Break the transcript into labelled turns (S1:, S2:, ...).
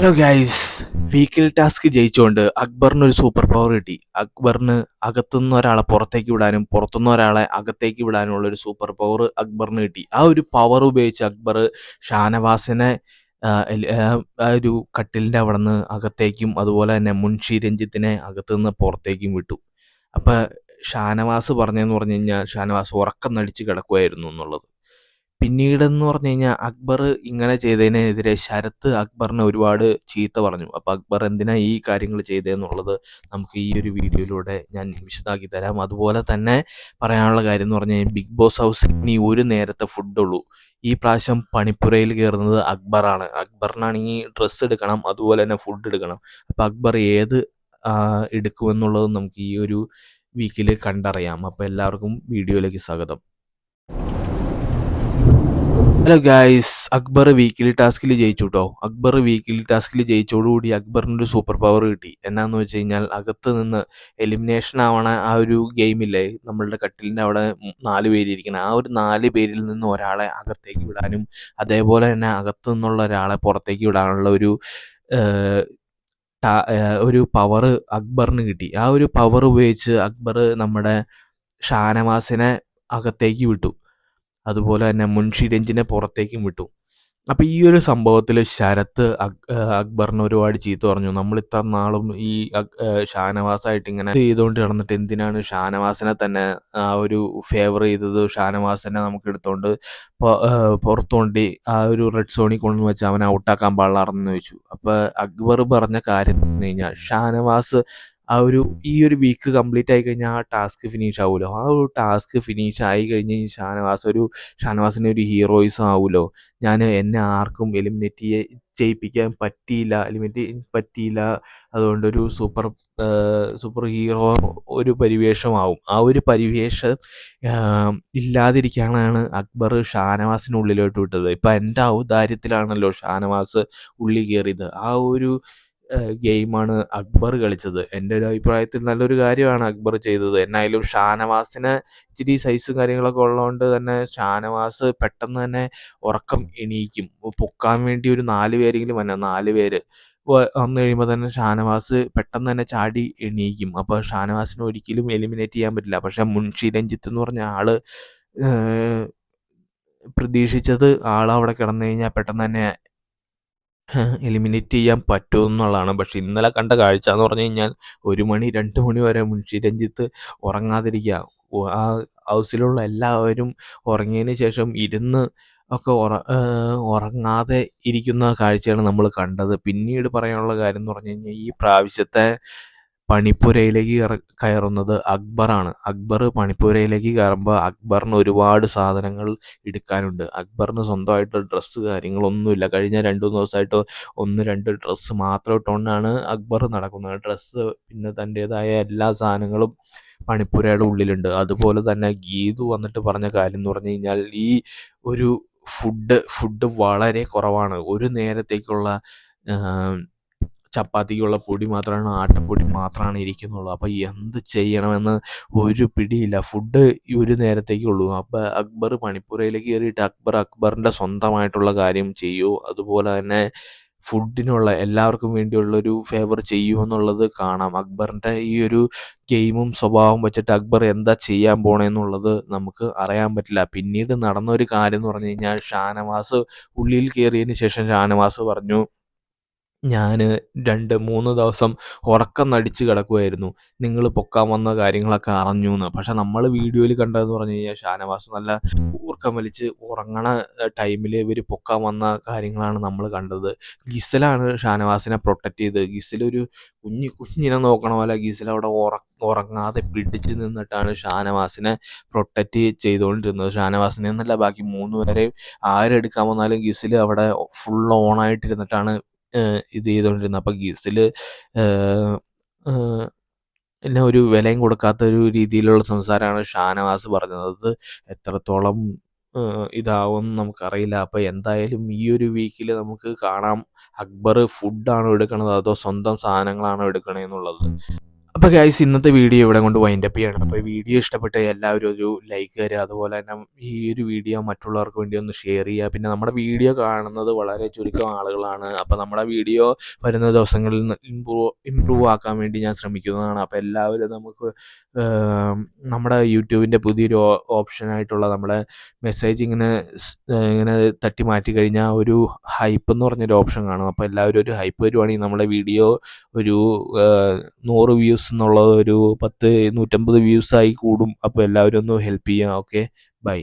S1: Hello guys വീക്കിൽ task ജയിച്ചുകൊണ്ട് അക്ബറിന് ഒരു സൂപ്പർ പവർ കിട്ടി. അക്ബറിന് അകത്തുനിന്ന് ഒരാളെ പുറത്തേക്ക് വിടാനും പുറത്തുനിന്ന് ഒരാളെ അകത്തേക്ക് വിടാനുമുള്ള ഒരു സൂപ്പർ പവർ അക്ബറിന് കിട്ടി. ആ ഒരു പവർ ഉപയോഗിച്ച് അക്ബർ ഷാനവാസിനെ ഒരു കട്ടിലിന്റെ അവിടെ നിന്ന് അകത്തേക്കും അതുപോലെ തന്നെ മുൻഷി രഞ്ജിത്തിനെ അകത്തുനിന്ന് പുറത്തേക്കും വിട്ടു. അപ്പം ഷാനവാസ് പറഞ്ഞതെന്ന് പറഞ്ഞു കഴിഞ്ഞാൽ ഷാനവാസ് ഉറക്കം നടിച്ച് കിടക്കുമായിരുന്നു എന്നുള്ളത്. പിന്നീടെന്ന് പറഞ്ഞു കഴിഞ്ഞാൽ അക്ബർ ഇങ്ങനെ ചെയ്തതിനെതിരെ ശരത്ത് അക്ബറിനെ ഒരുപാട് ചീത്ത പറഞ്ഞു. അപ്പോൾ അക്ബർ എന്തിനാ ഈ കാര്യങ്ങൾ ചെയ്തതെന്നുള്ളത് നമുക്ക് ഈ ഒരു വീഡിയോയിലൂടെ ഞാൻ വിശദമാക്കി തരാം. അതുപോലെ തന്നെ പറയാനുള്ള കാര്യം എന്ന് പറഞ്ഞാൽ ബിഗ് ബോസ് ഹൗസിൽ ഇനി ഒരു നേരത്തെ ഫുഡുള്ളൂ. ഈ പ്രാവശ്യം പണിപ്പുരയിൽ കയറുന്നത് അക്ബറാണ്. അക്ബറിനാണെങ്കിൽ ഡ്രസ്സ് എടുക്കണം അതുപോലെ തന്നെ ഫുഡ് എടുക്കണം. അപ്പോൾ അക്ബർ ഏത് എടുക്കുമെന്നുള്ളത് നമുക്ക് ഈ ഒരു വീക്കിൽ കണ്ടറിയാം. അപ്പോൾ എല്ലാവർക്കും വീഡിയോയിലേക്ക് സ്വാഗതം. ഹലോ ഗായ്സ് അക്ബർ വീക്കിലി ടാസ്കിൽ ജയിച്ചു കേട്ടോ അക്ബർ വീക്കിലി ടാസ്കിൽ ജയിച്ചോടുകൂടി അക്ബറിന് ഒരു സൂപ്പർ പവർ കിട്ടി. എന്നാന്ന് വെച്ച് കഴിഞ്ഞാൽ അകത്ത് നിന്ന് എലിമിനേഷൻ ആവണ ആ ഒരു ഗെയിമില്ലേ നമ്മളുടെ കട്ടിലിന്റെ അവിടെ നാല് ഇരിക്കണം ആ ഒരു നാല് പേരിൽ നിന്ന് ഒരാളെ അകത്തേക്ക് വിടാനും അതേപോലെ തന്നെ അകത്ത് നിന്നുള്ള ഒരാളെ പുറത്തേക്ക് വിടാനുള്ള ഒരു ഒരു പവർ അക്ബറിന് കിട്ടി. ആ ഒരു പവർ ഉപയോഗിച്ച് അക്ബർ നമ്മുടെ ഷാനവാസിനെ അകത്തേക്ക് വിട്ടു. അതുപോലെ തന്നെ മുൻഷി രഞ്ജിനെ പുറത്തേക്കും വിട്ടു. അപ്പോൾ ഈ ഒരു സംഭവത്തിൽ ശരത്ത് അക്- അക്ബറിന് ഒരുപാട് ചീത്ത പറഞ്ഞു. നമ്മൾ ഇത്ര നാളും ഈ ഷാനവാസായിട്ട് ഇങ്ങനെ ചെയ്തുകൊണ്ട് കിടന്നിട്ട് എന്തിനാണ് ഷാനവാസിനെ തന്നെ ആ ഒരു ഫേവർ ചെയ്തത്? ഷാനവാസിനെ നമുക്ക് എടുത്തുകൊണ്ട് പൊ- ഏഹ് പുറത്തു കൊണ്ട് ആ ഒരു റെഡ് സോണി കൊണ്ടു വെച്ച് അവനെ ഔട്ടാക്കാൻ പാടില്ലാർന്നു ചോദിച്ചു. അപ്പോൾ അക്ബർ പറഞ്ഞ കാര്യം എന്ന് കഴിഞ്ഞാൽ ഷാനവാസ് ആ ഒരു ഈ ഒരു വീക്ക് കംപ്ലീറ്റ് ആയി കഴിഞ്ഞാൽ ആ ടാസ്ക് ഫിനിഷ് ആവുമല്ലോ ആ ഒരു ടാസ്ക് ഫിനിഷ് ആയി കഴിഞ്ഞ് ഷാനവാസ് ഒരു ഷാനവാസിന്റെ ഒരു ഹീറോയിസം ആവുമല്ലോ ഞാൻ എന്നെ ആർക്കും എലിമിനേറ്റ് ചെയ്യ ചെയ്യിപ്പിക്കാൻ പറ്റിയില്ല എലിമിനേറ്റ് പറ്റിയില്ല. അതുകൊണ്ടൊരു സൂപ്പർ സൂപ്പർ ഹീറോ ഒരു പരിവേഷമാവും. ആ ഒരു പരിവേഷം ഇല്ലാതിരിക്കാനാണ് അക്ബർ ഷാനവാസിനുള്ളിലോട്ട് വിട്ടത്. ഇപ്പം എന്റെ ഔദാര്യത്തിലാണല്ലോ ഷാനവാസ് ഉള്ളി കയറിയത് ആ ഒരു ഗെയിമാണ് അക്ബർ കളിച്ചത്. എന്റെ ഒരു അഭിപ്രായത്തിൽ നല്ലൊരു കാര്യമാണ് അക്ബർ ചെയ്തത്. എന്നായാലും ഷാനവാസിന് ഇച്ചിരി സൈസും കാര്യങ്ങളൊക്കെ ഉള്ളതുകൊണ്ട് തന്നെ ഷാനവാസ് പെട്ടെന്ന് തന്നെ ഉറക്കം എണീക്കും. പൊക്കാൻ വേണ്ടി ഒരു നാല് പേരെങ്കിലും വന്ന നാല് പേര് വന്നു കഴിയുമ്പോൾ തന്നെ ഷാനവാസ് പെട്ടെന്ന് തന്നെ ചാടി എണീക്കും. അപ്പോൾ ഷാനവാസിനെ ഒരിക്കലും എലിമിനേറ്റ് ചെയ്യാൻ പറ്റില്ല. പക്ഷേ മുൻഷി രഞ്ജിത്ത് എന്ന് പറഞ്ഞ ആൾ പ്രതീക്ഷിച്ചത് ആളവിടെ കിടന്നു കഴിഞ്ഞാൽ പെട്ടെന്ന് തന്നെ എലിമിനേറ്റ് ചെയ്യാൻ പറ്റുമെന്നുള്ളതാണ് പക്ഷെ ഇന്നലെ കണ്ട കാഴ്ച എന്ന് പറഞ്ഞു കഴിഞ്ഞാൽ ഒരു മണി രണ്ട് മണി വരെ മുൻഷി രഞ്ജിത്ത് ഉറങ്ങാതിരിക്കുക. ആ ഹൗസിലുള്ള എല്ലാവരും ഉറങ്ങിയതിന് ശേഷം ഇരുന്ന് ഒക്കെ ഉറ ഉറങ്ങാതെ ഇരിക്കുന്ന കാഴ്ചയാണ് നമ്മൾ കണ്ടത്. പിന്നീട് പറയാനുള്ള കാര്യം എന്ന് പറഞ്ഞു കഴിഞ്ഞാൽ ഈ പ്രാവശ്യത്തെ പണിപ്പുരയിലേക്ക് കയറുന്നത് അക്ബറാണ്. അക്ബർ പണിപ്പുരയിലേക്ക് കയറുമ്പോൾ അക്ബറിന് ഒരുപാട് സാധനങ്ങൾ എടുക്കാനുണ്ട്. അക്ബറിന് സ്വന്തമായിട്ട് ഡ്രസ്സ് കാര്യങ്ങളൊന്നുമില്ല. കഴിഞ്ഞ രണ്ട് മൂന്ന് ദിവസമായിട്ട് ഒന്ന് രണ്ട് ഡ്രസ്സ് മാത്രം ഇട്ടുകൊണ്ടാണ് അക്ബർ നടക്കുന്നത്. ഡ്രസ്സ് പിന്നെ തന്റേതായ എല്ലാ സാധനങ്ങളും പണിപ്പുരയുടെ ഉള്ളിലുണ്ട്. അതുപോലെ തന്നെ ഗീതു വന്നിട്ട് പറഞ്ഞ കാര്യം എന്ന് പറഞ്ഞു കഴിഞ്ഞാൽ ഈ ഒരു ഫുഡ് ഫുഡ് വളരെ കുറവാണ്. ഒരു നേരത്തേക്കുള്ള ചപ്പാത്തിക്കുള്ള പൊടി മാത്രമാണ് ആട്ടപ്പൊടി മാത്രമാണ് ഇരിക്കുന്നുള്ളൂ. അപ്പോൾ എന്ത് ചെയ്യണമെന്ന് ഒരു പിടിയില്ല. ഫുഡ് ഒരു നേരത്തേക്കുള്ളൂ അപ്പോൾ അക്ബർ മണിപ്പുരയിലേക്ക് കയറിയിട്ട് അക്ബർ അക്ബറിന്റെ സ്വന്തമായിട്ടുള്ള കാര്യം ചെയ്യൂ. അതുപോലെ തന്നെ ഫുഡിനുള്ള എല്ലാവർക്കും വേണ്ടിയുള്ളൊരു ഫേവർ ചെയ്യൂ എന്നുള്ളത് കാണാം. അക്ബറിന്റെ ഈ ഒരു ഗെയിമും സ്വഭാവം വെച്ചിട്ട് അക്ബർ എന്താ ചെയ്യാൻ പോണേന്നുള്ളത് നമുക്ക് അറിയാൻ പറ്റില്ല. പിന്നീട് നടന്ന ഒരു കാര്യം എന്ന് പറഞ്ഞു കഴിഞ്ഞാൽ ഷാനവാസ് ഉള്ളിൽ കയറിയതിന് ശേഷം ഷാനവാസ് പറഞ്ഞു ഞാൻ രണ്ട് മൂന്ന് ദിവസം ഉറക്കം നടിച്ച് കിടക്കുമായിരുന്നു നിങ്ങൾ പൊക്കാൻ വന്ന കാര്യങ്ങളൊക്കെ അറിഞ്ഞു എന്ന് പക്ഷെ നമ്മൾ വീഡിയോയിൽ കണ്ടതെന്ന് പറഞ്ഞു കഴിഞ്ഞാൽ ഷാനവാസ് നല്ല ഊർക്കം വലിച്ച് ഉറങ്ങണ ടൈമിൽ ഇവർ പൊക്കാൻ വന്ന കാര്യങ്ങളാണ് നമ്മൾ കണ്ടത്. ഗിസലാണ് ഷാനവാസിനെ പ്രൊട്ടക്റ്റ് ചെയ്തത് ഗിസലൊരു കുഞ്ഞു കുഞ്ഞിനെ നോക്കണ പോലെ ഗിസൽ അവിടെ ഉറ ഉറങ്ങാതെ പിടിച്ച് നിന്നിട്ടാണ് ഷാനവാസിനെ പ്രൊട്ടക്റ്റ് ചെയ്തുകൊണ്ടിരുന്നത് ഷാനവാസിനെ എന്നല്ല ബാക്കി മൂന്ന് പേരെയും ആരെടുക്കാൻ വന്നാലും ഗിസിൽ അവിടെ ഫുൾ ഓണായിട്ടിരുന്നിട്ടാണ് ഇത് ചെയ്തുകൊണ്ടിരുന്നത് അപ്പോൾ ഗീസിൽ എന്നെ ഒരു വിലയും കൊടുക്കാത്ത ഒരു രീതിയിലുള്ള സംസാരമാണ് ഷാനവാസ് പറഞ്ഞത്. എത്രത്തോളം ഇതാവും നമുക്കറിയില്ല. അപ്പോൾ എന്തായാലും ഈ ഒരു വീക്കിൽ നമുക്ക് കാണാം. അക്ബർ ഫുഡാണോ എടുക്കണത്? അതോ സ്വന്തം സാധനങ്ങളാണോ എടുക്കണേ എന്നുള്ളത്? അപ്പോൾ ഗൈസ് ഇന്നത്തെ വീഡിയോ ഇവിടെ കൊണ്ട് വൈൻഡ് അപ്പ് ചെയ്യണം. അപ്പോൾ വീഡിയോ ഇഷ്ടപ്പെട്ട എല്ലാവരും ഒരു ലൈക്ക് തരിക. അതുപോലെ തന്നെ ഈ ഒരു വീഡിയോ മറ്റുള്ളവർക്ക് വേണ്ടി ഒന്ന് ഷെയർ ചെയ്യുക. പിന്നെ നമ്മുടെ വീഡിയോ കാണുന്നത് വളരെ ചുരുക്കം ആളുകളാണ്. അപ്പോൾ നമ്മുടെ വീഡിയോ വരുന്ന ദിവസങ്ങളിൽ ഇമ്പ്രൂവ് ഇമ്പ്രൂവ് ആക്കാൻ വേണ്ടി ഞാൻ ശ്രമിക്കുന്നതാണ്. അപ്പോൾ എല്ലാവരും നമുക്ക് നമ്മുടെ യൂട്യൂബിന്റെ പുതിയൊരു ഓപ്ഷനായിട്ടുള്ള നമ്മുടെ മെസ്സേജ് ഇങ്ങനെ ഇങ്ങനെ തട്ടി മാറ്റി കഴിഞ്ഞാൽ ഒരു ഹൈപ്പ് എന്ന് പറഞ്ഞൊരു ഓപ്ഷൻ കാണും. അപ്പോൾ എല്ലാവരും ഒരു ഹൈപ്പ് വരുവാണെങ്കിൽ നമ്മുടെ വീഡിയോ ഒരു നൂറ് വ്യൂസ് എന്നുള്ളത് ഒരു പത്ത് നൂറ്റമ്പത് വ്യൂസായി കൂടും. അപ്പോൾ എല്ലാവരും ഒന്ന് ഹെൽപ്പ് ചെയ്യാം. Okay bye